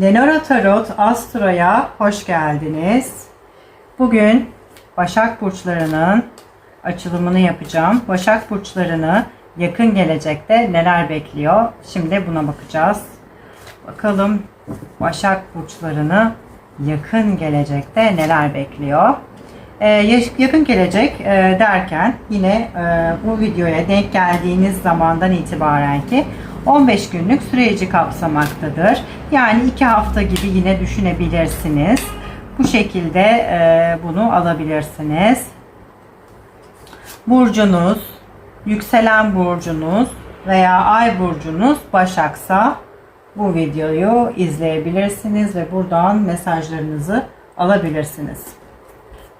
Lenora Tarot Astro'ya hoş geldiniz. Bugün Başak Burçlarının açılımını yapacağım. Başak Burçlarını yakın gelecekte neler bekliyor? Şimdi buna bakacağız. Bakalım Başak Burçlarını yakın gelecekte neler bekliyor? Ee, yakın gelecek e, derken yine e, bu videoya denk geldiğiniz zamandan itibaren ki 15 günlük süreci kapsamaktadır. Yani 2 hafta gibi yine düşünebilirsiniz. Bu şekilde e, bunu alabilirsiniz. Burcunuz, yükselen burcunuz veya ay burcunuz Başaksa bu videoyu izleyebilirsiniz ve buradan mesajlarınızı alabilirsiniz.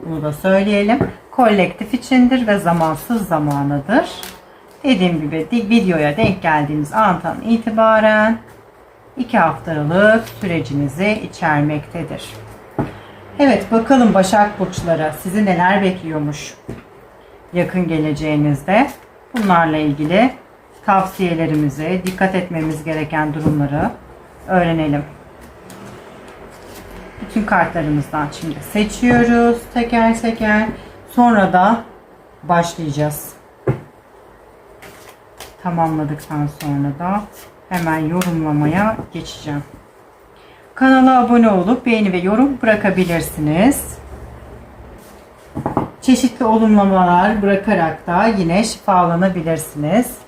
Bunu da söyleyelim. Kolektif içindir ve zamansız zamanıdır. Dediğim gibi videoya denk geldiğiniz andan itibaren 2 haftalık sürecinizi içermektedir. Evet bakalım Başak Burçları sizi neler bekliyormuş yakın geleceğinizde. Bunlarla ilgili tavsiyelerimizi, dikkat etmemiz gereken durumları öğrenelim. Bütün kartlarımızdan şimdi seçiyoruz teker teker. Sonra da başlayacağız. Tamamladıktan sonra da hemen yorumlamaya geçeceğim. Kanala abone olup beğeni ve yorum bırakabilirsiniz. Çeşitli olumlamalar bırakarak da yine şifalanabilirsiniz.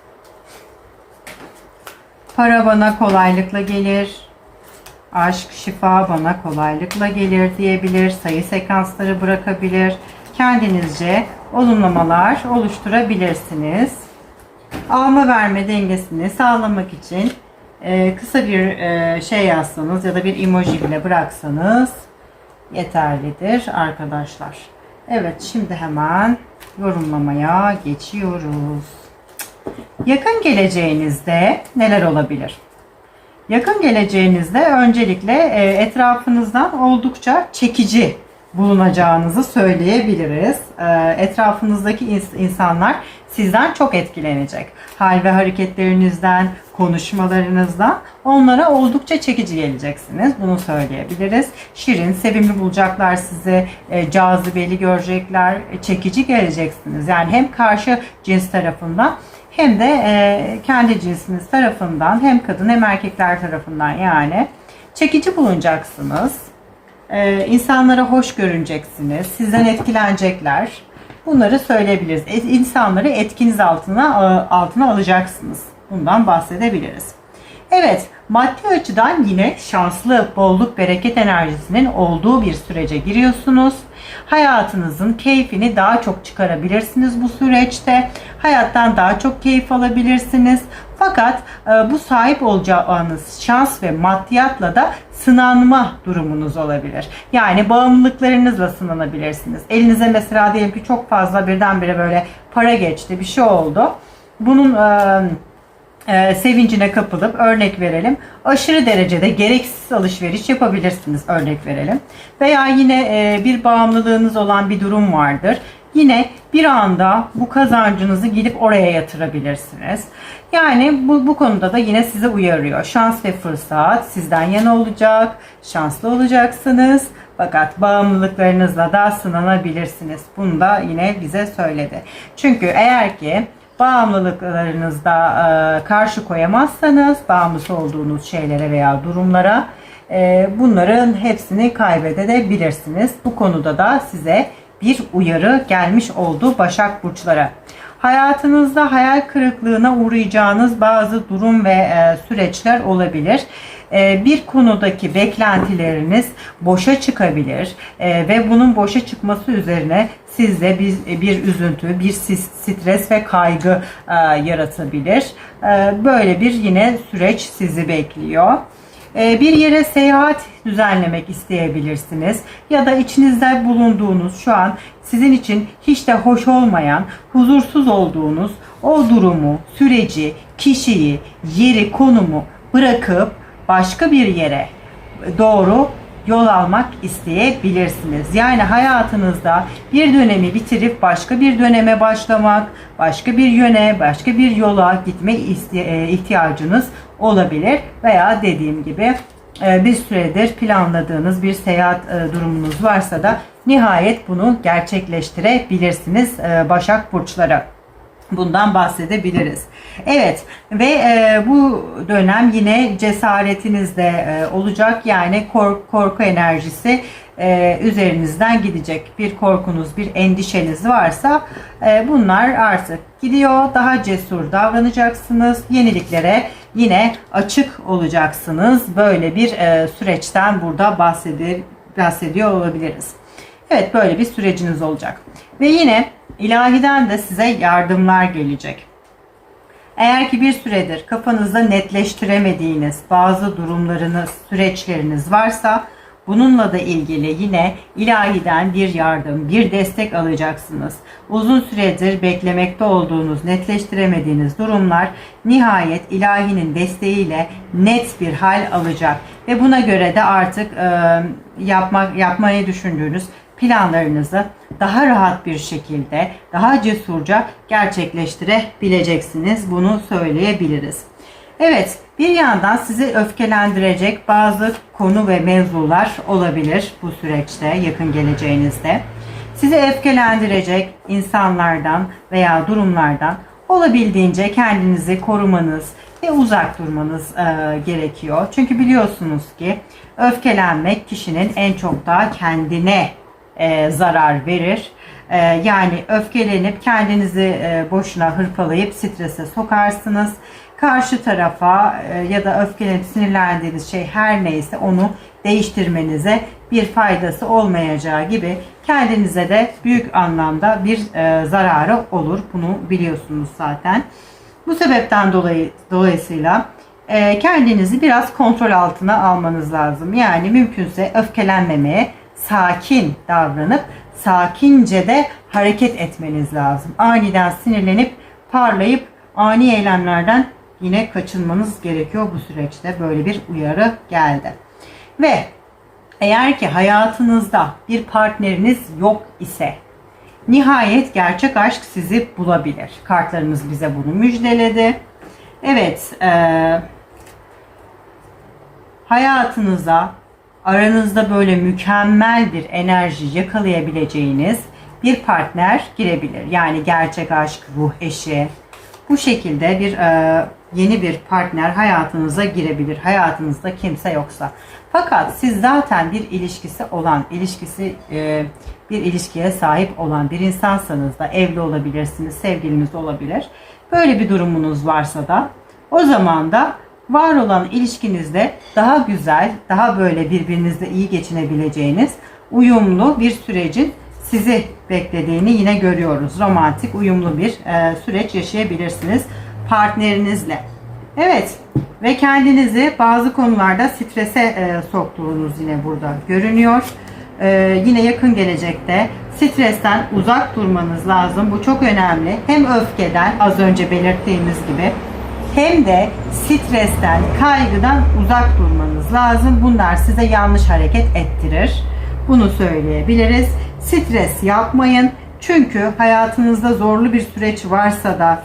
Para bana kolaylıkla gelir. Aşk, şifa bana kolaylıkla gelir diyebilir. Sayı sekansları bırakabilir. Kendinizce olumlamalar oluşturabilirsiniz. Alma verme dengesini sağlamak için e, kısa bir e, şey yazsanız ya da bir emoji bile bıraksanız yeterlidir arkadaşlar. Evet şimdi hemen yorumlamaya geçiyoruz. Yakın geleceğinizde neler olabilir? Yakın geleceğinizde öncelikle e, etrafınızdan oldukça çekici bulunacağınızı söyleyebiliriz. E, Etrafınızdaki ins- insanlar sizden çok etkilenecek. Hal ve hareketlerinizden, konuşmalarınızdan onlara oldukça çekici geleceksiniz. Bunu söyleyebiliriz. Şirin, sevimli bulacaklar sizi, e, cazibeli görecekler, e, çekici geleceksiniz. Yani hem karşı cins tarafından hem de e, kendi cinsiniz tarafından hem kadın hem erkekler tarafından yani çekici bulunacaksınız. E, insanlara hoş görüneceksiniz. Sizden etkilenecekler. Bunları söyleyebiliriz. E, insanları etkiniz altına e, altına alacaksınız. Bundan bahsedebiliriz. Evet, maddi açıdan yine şanslı, bolluk, bereket enerjisinin olduğu bir sürece giriyorsunuz. Hayatınızın keyfini daha çok çıkarabilirsiniz bu süreçte. Hayattan daha çok keyif alabilirsiniz. Fakat e, bu sahip olacağınız şans ve maddiyatla da sınanma durumunuz olabilir. Yani bağımlılıklarınızla sınanabilirsiniz. Elinize mesela diyelim ki çok fazla birdenbire böyle para geçti, bir şey oldu. Bunun e, e, sevincine kapılıp örnek verelim. Aşırı derecede gereksiz alışveriş yapabilirsiniz örnek verelim. Veya yine bir bağımlılığınız olan bir durum vardır. Yine bir anda bu kazancınızı gidip oraya yatırabilirsiniz. Yani bu, bu konuda da yine size uyarıyor. Şans ve fırsat sizden yana olacak. Şanslı olacaksınız. Fakat bağımlılıklarınızla da sınanabilirsiniz. Bunu da yine bize söyledi. Çünkü eğer ki bağımlılıklarınızda e, karşı koyamazsanız bağımlısı olduğunuz şeylere veya durumlara e, bunların hepsini kaybedebilirsiniz. Bu konuda da size bir uyarı gelmiş oldu Başak Burçlara. Hayatınızda hayal kırıklığına uğrayacağınız bazı durum ve e, süreçler olabilir. E, bir konudaki beklentileriniz boşa çıkabilir e, ve bunun boşa çıkması üzerine sizde bir, bir üzüntü, bir stres ve kaygı yaratabilir. Böyle bir yine süreç sizi bekliyor. Ee, Bir yere seyahat düzenlemek isteyebilirsiniz. Ya da içinizde bulunduğunuz şu an sizin için hiç de hoş olmayan, huzursuz olduğunuz o durumu, süreci, kişiyi, yeri, konumu bırakıp başka bir yere doğru yol almak isteyebilirsiniz. Yani hayatınızda bir dönemi bitirip başka bir döneme başlamak, başka bir yöne, başka bir yola gitme e, ihtiyacınız olabilir veya dediğim gibi e, bir süredir planladığınız bir seyahat e, durumunuz varsa da nihayet bunu gerçekleştirebilirsiniz Başak Burçları. Bundan bahsedebiliriz. Evet ve e, bu dönem yine cesaretinizde e, olacak yani kork, korku enerjisi e, üzerinizden gidecek. Bir korkunuz, bir endişeniz varsa e, bunlar artık gidiyor. Daha cesur davranacaksınız. Yeniliklere yine açık olacaksınız. Böyle bir e, süreçten burada bahsedi, bahsediyor olabiliriz. Evet böyle bir süreciniz olacak. Ve yine ilahiden de size yardımlar gelecek. Eğer ki bir süredir kafanızda netleştiremediğiniz bazı durumlarınız, süreçleriniz varsa bununla da ilgili yine ilahiden bir yardım, bir destek alacaksınız. Uzun süredir beklemekte olduğunuz, netleştiremediğiniz durumlar nihayet ilahinin desteğiyle net bir hal alacak ve buna göre de artık e, yapmak yapmayı düşündüğünüz planlarınızı daha rahat bir şekilde, daha cesurca gerçekleştirebileceksiniz. Bunu söyleyebiliriz. Evet, bir yandan sizi öfkelendirecek bazı konu ve mevzular olabilir bu süreçte, yakın geleceğinizde. Sizi öfkelendirecek insanlardan veya durumlardan olabildiğince kendinizi korumanız ve uzak durmanız e, gerekiyor. Çünkü biliyorsunuz ki öfkelenmek kişinin en çok da kendine e, zarar verir. E, yani öfkelenip kendinizi e, boşuna hırpalayıp strese sokarsınız. Karşı tarafa e, ya da öfkelenip sinirlendiğiniz şey her neyse onu değiştirmenize bir faydası olmayacağı gibi kendinize de büyük anlamda bir e, zararı olur. Bunu biliyorsunuz zaten. Bu sebepten dolayı dolayısıyla e, kendinizi biraz kontrol altına almanız lazım. Yani mümkünse öfkelenmemeye, sakin davranıp sakince de hareket etmeniz lazım. Aniden sinirlenip parlayıp ani eylemlerden yine kaçınmanız gerekiyor bu süreçte. Böyle bir uyarı geldi. Ve eğer ki hayatınızda bir partneriniz yok ise nihayet gerçek aşk sizi bulabilir. Kartlarımız bize bunu müjdeledi. Evet, e, hayatınıza aranızda böyle mükemmel bir enerji yakalayabileceğiniz bir partner girebilir. Yani gerçek aşk, ruh eşi. Bu şekilde bir e, yeni bir partner hayatınıza girebilir. Hayatınızda kimse yoksa. Fakat siz zaten bir ilişkisi olan, ilişkisi e, bir ilişkiye sahip olan bir insansanız da evli olabilirsiniz, sevgiliniz olabilir. Böyle bir durumunuz varsa da o zaman da var olan ilişkinizde daha güzel, daha böyle birbirinizle iyi geçinebileceğiniz uyumlu bir sürecin sizi beklediğini yine görüyoruz. Romantik, uyumlu bir e, süreç yaşayabilirsiniz partnerinizle. Evet ve kendinizi bazı konularda strese e, soktuğunuz yine burada görünüyor. E, yine yakın gelecekte stresten uzak durmanız lazım. Bu çok önemli. Hem öfkeden az önce belirttiğimiz gibi hem de stresten, kaygıdan uzak durmanız lazım. Bunlar size yanlış hareket ettirir. Bunu söyleyebiliriz. Stres yapmayın. Çünkü hayatınızda zorlu bir süreç varsa da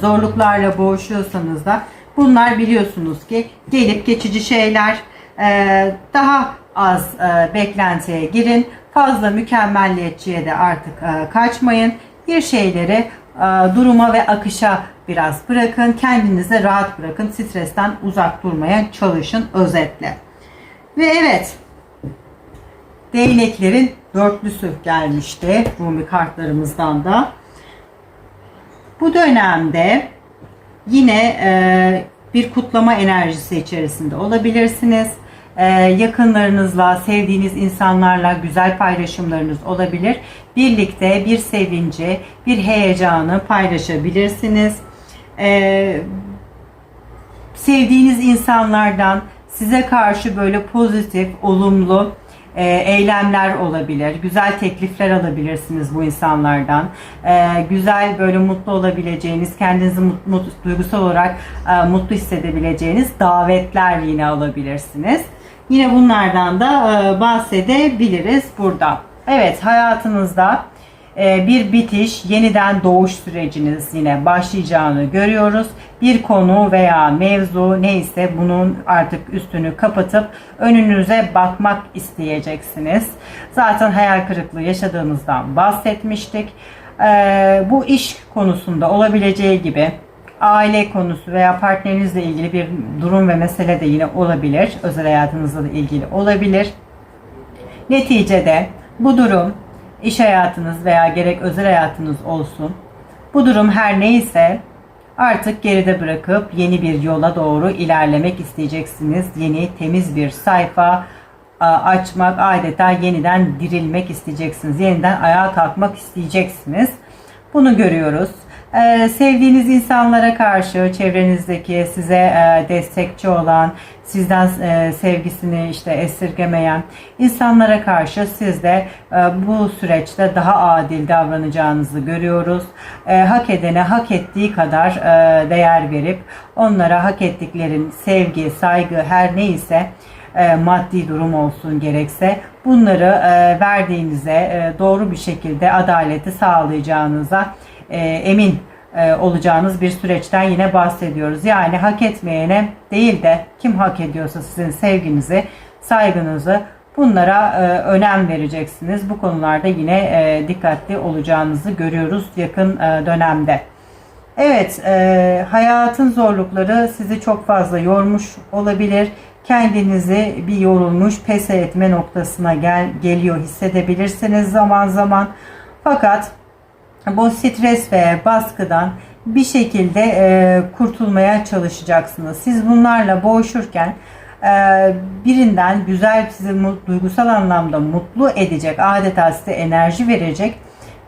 zorluklarla boğuşuyorsanız da bunlar biliyorsunuz ki gelip geçici şeyler ee, daha az e, beklentiye girin. Fazla mükemmelliyetçiye de artık e, kaçmayın. Bir şeyleri e, duruma ve akışa biraz bırakın. Kendinize rahat bırakın. Stresten uzak durmaya çalışın özetle. Ve evet değneklerin dörtlüsü gelmişti Rumi kartlarımızdan da. Bu dönemde yine e, bir kutlama enerjisi içerisinde olabilirsiniz. E, yakınlarınızla, sevdiğiniz insanlarla güzel paylaşımlarınız olabilir. Birlikte bir sevinci, bir heyecanı paylaşabilirsiniz. E, sevdiğiniz insanlardan size karşı böyle pozitif, olumlu e, eylemler olabilir. Güzel teklifler alabilirsiniz bu insanlardan. E, güzel böyle mutlu olabileceğiniz, kendinizi mut, duygusal olarak e, mutlu hissedebileceğiniz davetler yine alabilirsiniz. Yine bunlardan da e, bahsedebiliriz burada. Evet hayatınızda bir bitiş, yeniden doğuş süreciniz yine başlayacağını görüyoruz. Bir konu veya mevzu neyse bunun artık üstünü kapatıp önünüze bakmak isteyeceksiniz. Zaten hayal kırıklığı yaşadığınızdan bahsetmiştik. E, bu iş konusunda olabileceği gibi aile konusu veya partnerinizle ilgili bir durum ve mesele de yine olabilir. Özel hayatınızla da ilgili olabilir. Neticede bu durum iş hayatınız veya gerek özel hayatınız olsun. Bu durum her neyse artık geride bırakıp yeni bir yola doğru ilerlemek isteyeceksiniz. Yeni temiz bir sayfa açmak adeta yeniden dirilmek isteyeceksiniz. Yeniden ayağa kalkmak isteyeceksiniz. Bunu görüyoruz. Ee, sevdiğiniz insanlara karşı çevrenizdeki size e, destekçi olan, sizden e, sevgisini işte esirgemeyen insanlara karşı siz de e, bu süreçte daha adil davranacağınızı görüyoruz. Hak edene hak ettiği kadar değer verip onlara hak ettiklerin sevgi, saygı her neyse maddi durum olsun gerekse bunları verdiğinize doğru bir şekilde adaleti sağlayacağınıza e, emin e, olacağınız bir süreçten yine bahsediyoruz. Yani hak etmeyene değil de kim hak ediyorsa sizin sevginizi, saygınızı bunlara e, önem vereceksiniz. Bu konularda yine e, dikkatli olacağınızı görüyoruz yakın e, dönemde. Evet, e, hayatın zorlukları sizi çok fazla yormuş olabilir. Kendinizi bir yorulmuş, pes etme noktasına gel, geliyor hissedebilirsiniz zaman zaman. Fakat bu stres ve baskıdan bir şekilde e, kurtulmaya çalışacaksınız. Siz bunlarla boğuşurken e, birinden güzel sizi duygusal anlamda mutlu edecek, adeta size enerji verecek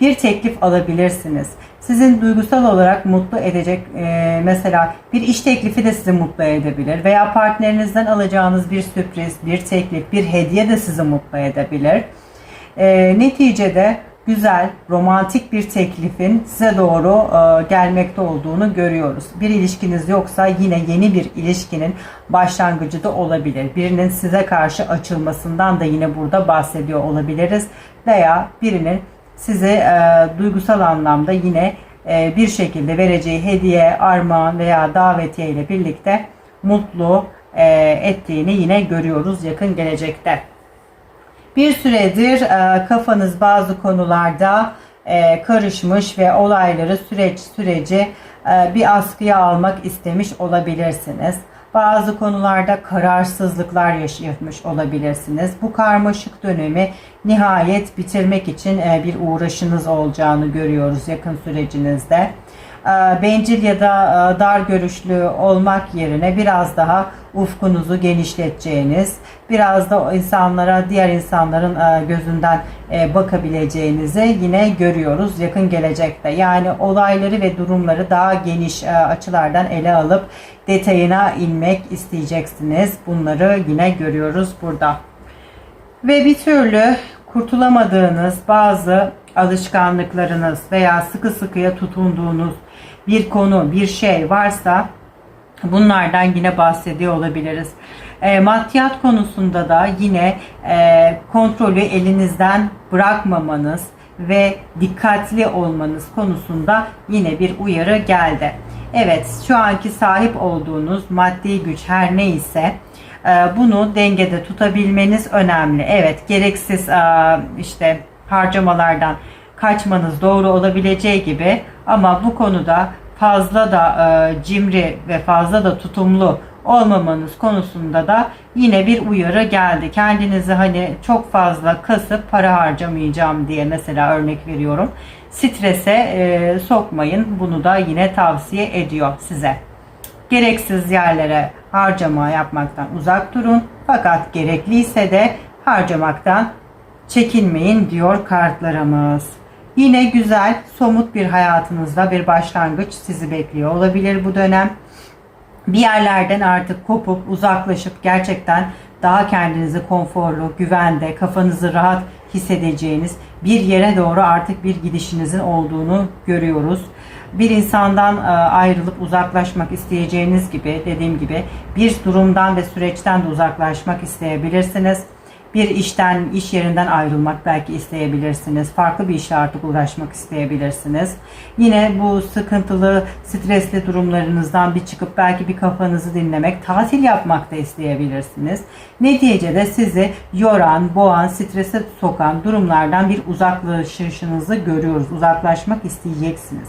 bir teklif alabilirsiniz. Sizin duygusal olarak mutlu edecek e, mesela bir iş teklifi de sizi mutlu edebilir veya partnerinizden alacağınız bir sürpriz, bir teklif, bir hediye de sizi mutlu edebilir. E, neticede güzel, romantik bir teklifin size doğru e, gelmekte olduğunu görüyoruz. Bir ilişkiniz yoksa yine yeni bir ilişkinin başlangıcı da olabilir. Birinin size karşı açılmasından da yine burada bahsediyor olabiliriz. Veya birinin size e, duygusal anlamda yine e, bir şekilde vereceği hediye, armağan veya davetiye ile birlikte mutlu e, ettiğini yine görüyoruz yakın gelecekte. Bir süredir e, kafanız bazı konularda e, karışmış ve olayları süreç süreci e, bir askıya almak istemiş olabilirsiniz. Bazı konularda kararsızlıklar yaşamış olabilirsiniz. Bu karmaşık dönemi nihayet bitirmek için bir uğraşınız olacağını görüyoruz yakın sürecinizde. Bencil ya da dar görüşlü olmak yerine biraz daha ufkunuzu genişleteceğiniz, biraz da insanlara, diğer insanların e, gözünden bakabileceğinizi yine görüyoruz yakın gelecekte. Yani olayları ve durumları daha geniş açılardan ele alıp detayına inmek isteyeceksiniz. Bunları yine görüyoruz burada. Ve bir türlü kurtulamadığınız bazı alışkanlıklarınız veya sıkı sıkıya tutunduğunuz bir konu, bir şey varsa bunlardan yine bahsediyor olabiliriz. E, maddiyat konusunda da yine e, kontrolü elinizden bırakmamanız ve dikkatli olmanız konusunda yine bir uyarı geldi. Evet şu anki sahip olduğunuz maddi güç her neyse e, bunu dengede tutabilmeniz önemli. Evet gereksiz e, işte harcamalardan kaçmanız doğru olabileceği gibi ama bu konuda fazla da e, cimri ve fazla da tutumlu olmamanız konusunda da yine bir uyarı geldi. Kendinizi hani çok fazla kasıp para harcamayacağım diye mesela örnek veriyorum. Strese e, sokmayın. Bunu da yine tavsiye ediyor size. Gereksiz yerlere harcama yapmaktan uzak durun. Fakat gerekliyse de harcamaktan çekinmeyin diyor kartlarımız. Yine güzel, somut bir hayatınızda bir başlangıç sizi bekliyor olabilir bu dönem. Bir yerlerden artık kopup uzaklaşıp gerçekten daha kendinizi konforlu, güvende, kafanızı rahat hissedeceğiniz bir yere doğru artık bir gidişinizin olduğunu görüyoruz. Bir insandan e, ayrılıp uzaklaşmak isteyeceğiniz gibi dediğim gibi bir durumdan ve süreçten de uzaklaşmak isteyebilirsiniz Bir işten, iş yerinden ayrılmak belki isteyebilirsiniz. Farklı bir işle artık uğraşmak isteyebilirsiniz. Yine bu sıkıntılı, stresli durumlarınızdan bir çıkıp belki bir kafanızı dinlemek, tatil yapmak da isteyebilirsiniz. Neticede sizi yoran, boğan, strese sokan durumlardan bir uzaklaşışınızı görüyoruz. Uzaklaşmak isteyeceksiniz.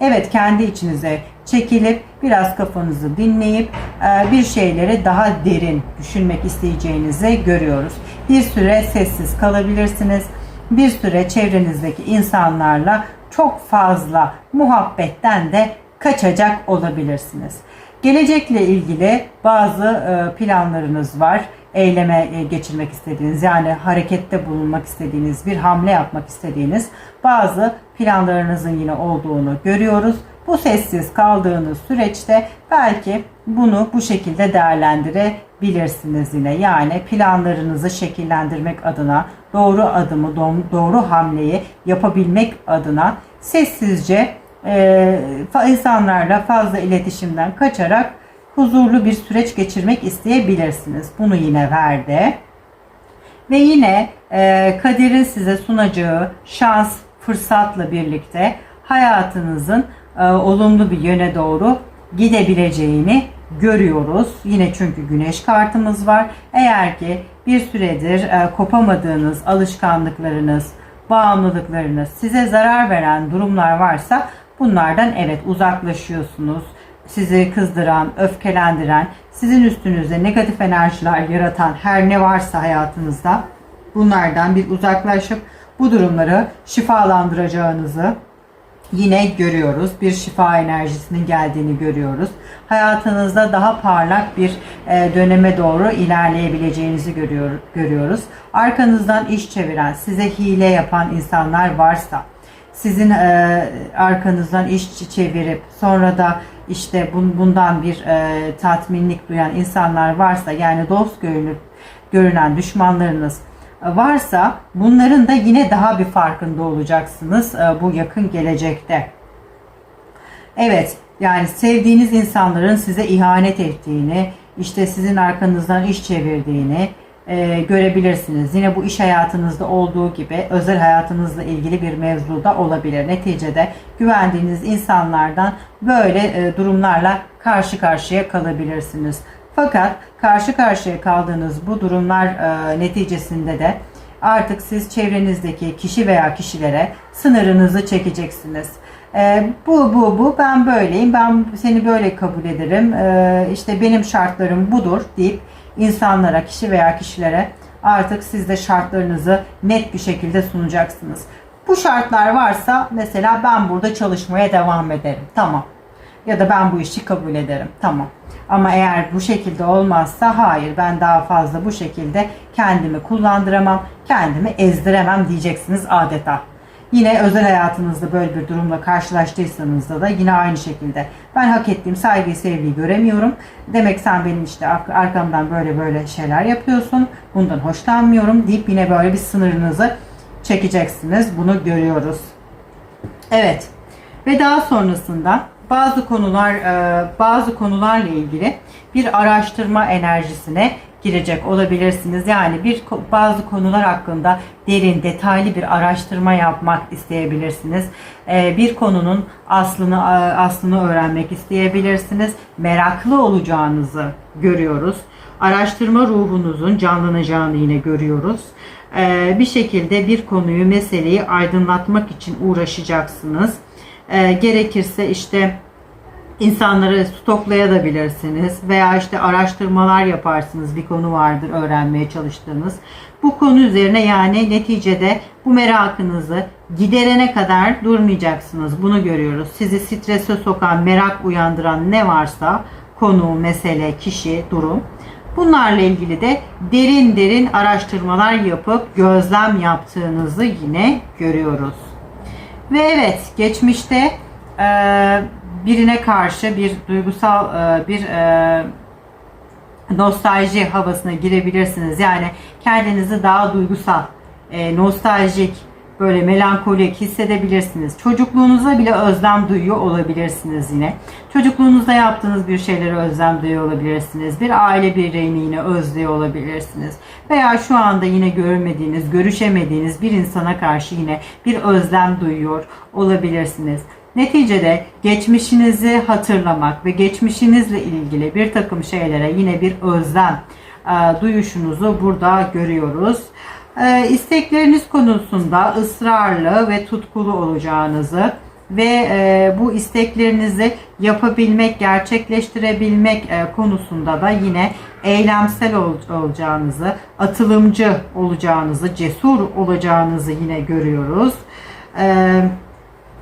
Evet kendi içinize çekilip biraz kafanızı dinleyip e, bir şeyleri daha derin düşünmek isteyeceğinizi görüyoruz. Bir süre sessiz kalabilirsiniz. Bir süre çevrenizdeki insanlarla çok fazla muhabbetten de kaçacak olabilirsiniz. Gelecekle ilgili bazı e, planlarınız var. Eyleme e, geçirmek istediğiniz yani harekette bulunmak istediğiniz, bir hamle yapmak istediğiniz bazı planlarınızın yine olduğunu görüyoruz. Bu sessiz kaldığınız süreçte belki bunu bu şekilde değerlendirebilirsiniz yine. Yani planlarınızı şekillendirmek adına doğru adımı, doğru hamleyi yapabilmek adına sessizce e, insanlarla fazla iletişimden kaçarak huzurlu bir süreç geçirmek isteyebilirsiniz. Bunu yine verdi. Ve yine e, kaderin size sunacağı şans, fırsatla birlikte hayatınızın e, olumlu bir yöne doğru gidebileceğini görüyoruz. Yine çünkü güneş kartımız var. Eğer ki bir süredir e, kopamadığınız alışkanlıklarınız, bağımlılıklarınız, size zarar veren durumlar varsa bunlardan evet uzaklaşıyorsunuz. Sizi kızdıran, öfkelendiren, sizin üstünüzde negatif enerjiler yaratan her ne varsa hayatınızda bunlardan bir uzaklaşıp bu durumları şifalandıracağınızı yine görüyoruz. Bir şifa enerjisinin geldiğini görüyoruz. Hayatınızda daha parlak bir e, döneme doğru ilerleyebileceğinizi görüyor, görüyoruz. Arkanızdan iş çeviren, size hile yapan insanlar varsa, sizin e, arkanızdan iş çevirip sonra da işte bundan bir e, tatminlik duyan insanlar varsa yani dost görünüp görünen düşmanlarınız varsa bunların da yine daha bir farkında olacaksınız e, bu yakın gelecekte. Evet yani sevdiğiniz insanların size ihanet ettiğini, işte sizin arkanızdan iş çevirdiğini e, görebilirsiniz. Yine bu iş hayatınızda olduğu gibi özel hayatınızla ilgili bir mevzu da olabilir. Neticede güvendiğiniz insanlardan böyle e, durumlarla karşı karşıya kalabilirsiniz. Fakat karşı karşıya kaldığınız bu durumlar e, neticesinde de artık siz çevrenizdeki kişi veya kişilere sınırınızı çekeceksiniz. E, bu bu bu ben böyleyim ben seni böyle kabul ederim e, işte benim şartlarım budur deyip insanlara kişi veya kişilere artık siz de şartlarınızı net bir şekilde sunacaksınız. Bu şartlar varsa mesela ben burada çalışmaya devam ederim. Tamam. Ya da ben bu işi kabul ederim. Tamam. Ama eğer bu şekilde olmazsa hayır ben daha fazla bu şekilde kendimi kullandıramam, kendimi ezdiremem diyeceksiniz adeta. Yine özel hayatınızda böyle bir durumla karşılaştıysanız da, da yine aynı şekilde ben hak ettiğim saygıyı, sevgiyi göremiyorum. Demek sen benim işte arkamdan böyle böyle şeyler yapıyorsun. Bundan hoşlanmıyorum deyip yine böyle bir sınırınızı çekeceksiniz. Bunu görüyoruz. Evet. Ve daha sonrasında bazı konular e, bazı konularla ilgili bir araştırma enerjisine girecek olabilirsiniz. Yani bir bazı konular hakkında derin, detaylı bir araştırma yapmak isteyebilirsiniz. E, bir konunun aslını aslını öğrenmek isteyebilirsiniz. Meraklı olacağınızı görüyoruz. Araştırma ruhunuzun canlanacağını yine görüyoruz. E, bir şekilde bir konuyu, meseleyi aydınlatmak için uğraşacaksınız e, gerekirse işte insanları stoklayabilirsiniz veya işte araştırmalar yaparsınız bir konu vardır öğrenmeye çalıştığınız. Bu konu üzerine yani neticede bu merakınızı giderene kadar durmayacaksınız. Bunu görüyoruz. Sizi strese sokan, merak uyandıran ne varsa konu, mesele, kişi, durum. Bunlarla ilgili de derin derin araştırmalar yapıp gözlem yaptığınızı yine görüyoruz. Ve evet geçmişte e, birine karşı bir duygusal e, bir e, nostalji havasına girebilirsiniz. Yani kendinizi daha duygusal, e, nostaljik, böyle melankolik hissedebilirsiniz. Çocukluğunuza bile özlem duyuyor olabilirsiniz yine. Çocukluğunuzda yaptığınız bir şeylere özlem duyuyor olabilirsiniz. Bir aile bireyini yine özlüyor olabilirsiniz. Veya şu anda yine görmediğiniz, görüşemediğiniz bir insana karşı yine bir özlem duyuyor olabilirsiniz. Neticede geçmişinizi hatırlamak ve geçmişinizle ilgili bir takım şeylere yine bir özlem e, duyuşunuzu burada görüyoruz. E, istekleriniz konusunda ısrarlı ve tutkulu olacağınızı ve e, bu isteklerinizi yapabilmek, gerçekleştirebilmek e, konusunda da yine eylemsel ol- olacağınızı, atılımcı olacağınızı, cesur olacağınızı yine görüyoruz. E,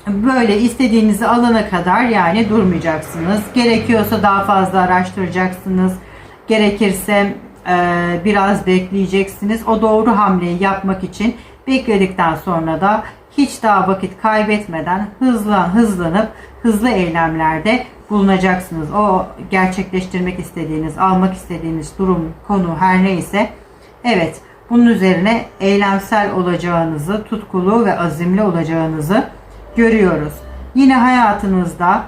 böyle istediğinizi alana kadar yani durmayacaksınız. Gerekiyorsa daha fazla araştıracaksınız. Gerekirse biraz bekleyeceksiniz. O doğru hamleyi yapmak için bekledikten sonra da hiç daha vakit kaybetmeden hızlan hızlanıp hızlı eylemlerde bulunacaksınız. O gerçekleştirmek istediğiniz, almak istediğiniz durum, konu her neyse evet bunun üzerine eylemsel olacağınızı, tutkulu ve azimli olacağınızı görüyoruz. Yine hayatınızda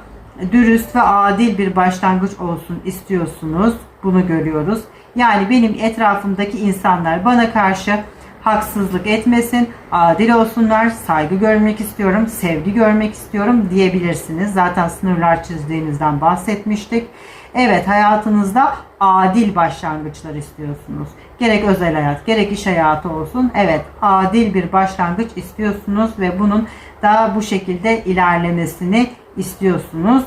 dürüst ve adil bir başlangıç olsun istiyorsunuz. Bunu görüyoruz. Yani benim etrafımdaki insanlar bana karşı haksızlık etmesin, adil olsunlar, saygı görmek istiyorum, sevgi görmek istiyorum diyebilirsiniz. Zaten sınırlar çizdiğinizden bahsetmiştik. Evet hayatınızda adil başlangıçlar istiyorsunuz. Gerek özel hayat, gerek iş hayatı olsun. Evet adil bir başlangıç istiyorsunuz ve bunun daha bu şekilde ilerlemesini istiyorsunuz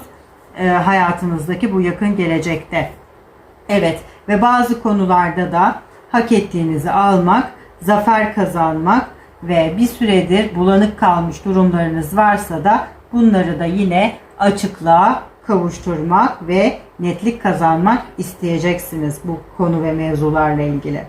e, hayatınızdaki bu yakın gelecekte. Evet ve bazı konularda da hak ettiğinizi almak, zafer kazanmak ve bir süredir bulanık kalmış durumlarınız varsa da bunları da yine açıklığa kavuşturmak ve netlik kazanmak isteyeceksiniz bu konu ve mevzularla ilgili.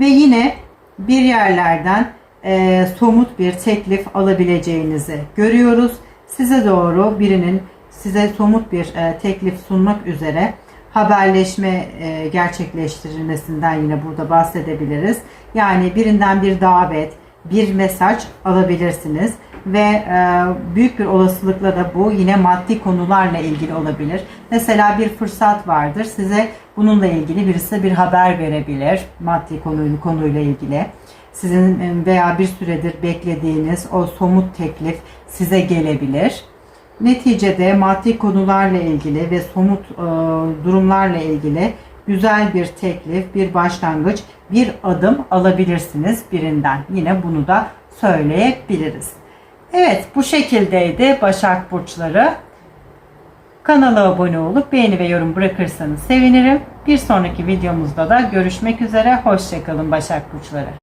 Ve yine bir yerlerden e, somut bir teklif alabileceğinizi görüyoruz. Size doğru birinin size somut bir e, teklif sunmak üzere haberleşme e, gerçekleştirilmesinden yine burada bahsedebiliriz. Yani birinden bir davet, bir mesaj alabilirsiniz ve e, büyük bir olasılıkla da bu yine maddi konularla ilgili olabilir. Mesela bir fırsat vardır. Size bununla ilgili birisi bir haber verebilir. Maddi konuyla, konuyla ilgili. Sizin e, veya bir süredir beklediğiniz o somut teklif size gelebilir. Neticede maddi konularla ilgili ve somut e, durumlarla ilgili güzel bir teklif, bir başlangıç, bir adım alabilirsiniz birinden. Yine bunu da söyleyebiliriz. Evet bu şekildeydi Başak Burçları. Kanala abone olup beğeni ve yorum bırakırsanız sevinirim. Bir sonraki videomuzda da görüşmek üzere. Hoşçakalın Başak Burçları.